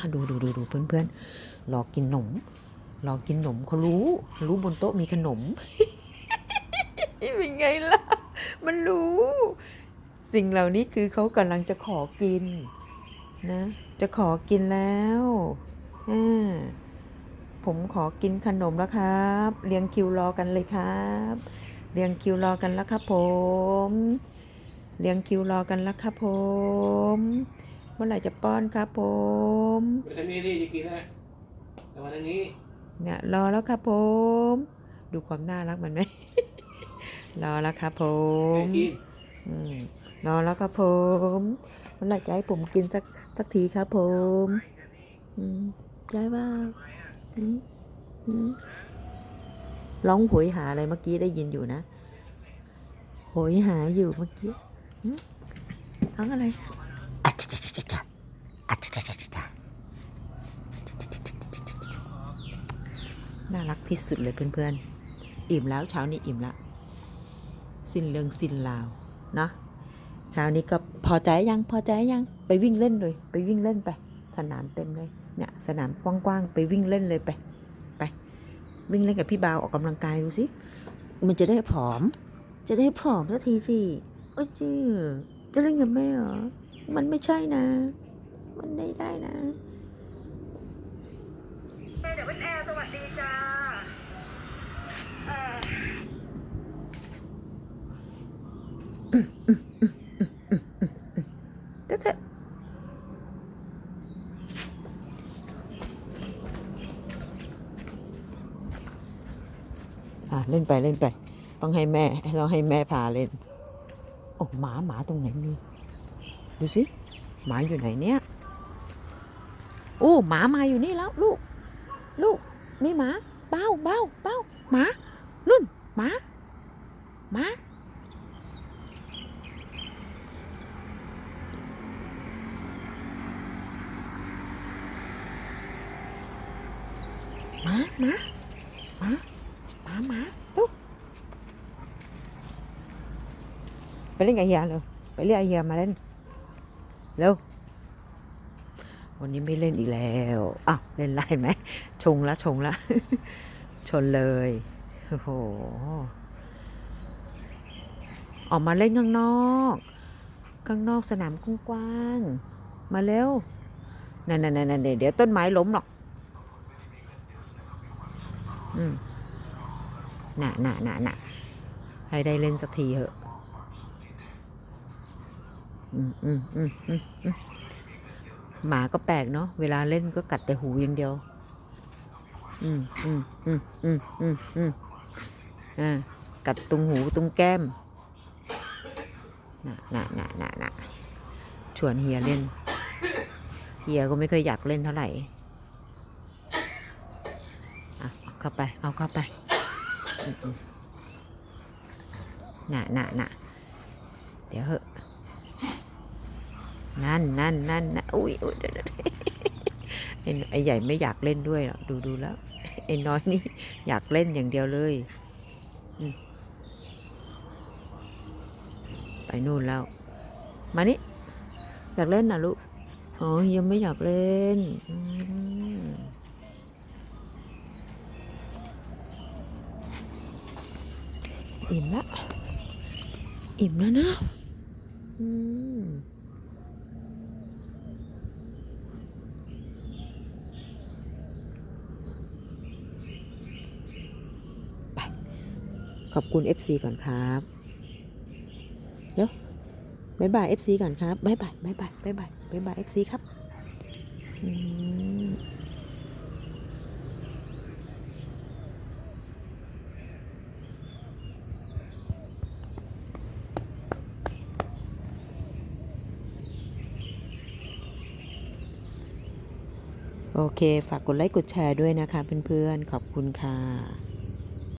อะดูดูดูดูเพื่อนเพื่อนๆรอกินขนม รอกินขนมเขารู้ รู้บนโต๊ะมีขนมเป็นไงล่ะ มันรู้ สิ่งเหล่านี้คือเขากำลังจะขอกิน นะ จะขอกินแล้วอ่าผมขอกินขนมแล้วครับ เรียงคิวรอกันเลยครับ เรียงคิวรอกันแล้วครับผม เรียงคิวรอกันแล้วครับผม มื่อไหร่จะป้อนครับผมไปทางนี้ดิจะกินนะแต่มาทางนี้เนี่ยรอแล้วครับผม ดูความน่ารักมันไหม รอแล้วครับผไปมกินอืมรอแล้วครับผมเมื่อไหร่จะให้ผมกินสักสักทีครับผมอืมได้บ้างอืมอืมร้องโหยหาอะไรเมื่อกี้ได้ยินอยู่นะโหยหาอยู่เมื่อกี้อืมร้องอะไร น่ารักที่สุดเลยเพื่อนๆ อิ่มแล้วเช้านี้อิ่มละ สิ้นเรื่องสิ้นราวเนาะเช้านี้ก็พอใจยังพอใจยังไปวิ่งเล่นเลย ไปวิ่งเล่นไป สนามเต็มเลยเนี่ยสนามกว้างๆไปวิ่งเล่นเลยไปไป วิ่งเล่นกับพี่บาวออกกำลังกายดูสิมันจะได้ผอม จะได้ผอมสักทีสิโอ้ยจื้อจะเล่นกับแม่เหรอ มันไม่ใช่นะ มันไม่ได้นะเดี๋ยวเป็นแอร์สวัสดีจ้าเอ่อเถอะอะเล่นไปเล่นไป ต้องให้แม่ต้องให้แม่พาเล่นโอ้หมาหมาตรงไหนนี่ ดูสิหมาอยู่ไหนเนี่ยโอ้หมามาอยู่นี่แล้วลูก ลูกมีหมาเบ้าเบ้าเบ้าหมานุ่นหมาหมาหมาหมาหมาหมาหมาลูกไปเล่นกับเฮียเร็วไปเรียกไอ้เฮียมาเล่น เร็ว วันนี้ไม่เล่นอีกแล้วอ้าวเล่นไรไหม ชงละชงละ ชนเลย โอ้โห ออกมาเล่นข้างนอก ข้างนอกสนามกว้างๆ มาเร็ว นั่นนั่นนั่นเดี๋ยวต้นไม้ล้มหรอก อืมน่ะน่ะน่ะน่ะให้ได้เล่นสักทีเหอะ อืมอืมอืมอืมหมาก็แปลกเนาะเวลาเล่นก็กัดแต่หูอย่างเดียว อืมอืมอืมอืมอืมอืมอ่ากัดตรงหูตรงแก้มน่ะน่ะน่ะน่ะน่ะชวนเฮียเล่น เฮียก็ไม่เคยอยากเล่นเท่าไหร่อะเอาเข้าไป เอาเข้าไปน่ะน่ะน่ะเดี๋ยวเหอะ นั่นนั่นนั่นนะอุ้ยอุ้ยเดี๋ยวเดี๋ยไอ้ใหญ่ไม่อยากเล่นด้วยหรอกดูดูแล้วไอ้น้อยนี่อยากเล่นอย่างเดียวเลยไปนู่นแล้ว มานี่อยากเล่นนะลูกอ๋อยังไม่อยากเล่นอิ่มละอิ่มแล้วนะ อืม ขอบคุณ FC ก่อนครับเดี๋ยวบายบาย FC ก่อนครับบายบายบายบายบายบายบายบาย FC ครับโอเค ฝากกดไลค์ กดแชร์ด้วยนะคะเพื่อนๆ ขอบคุณค่ะ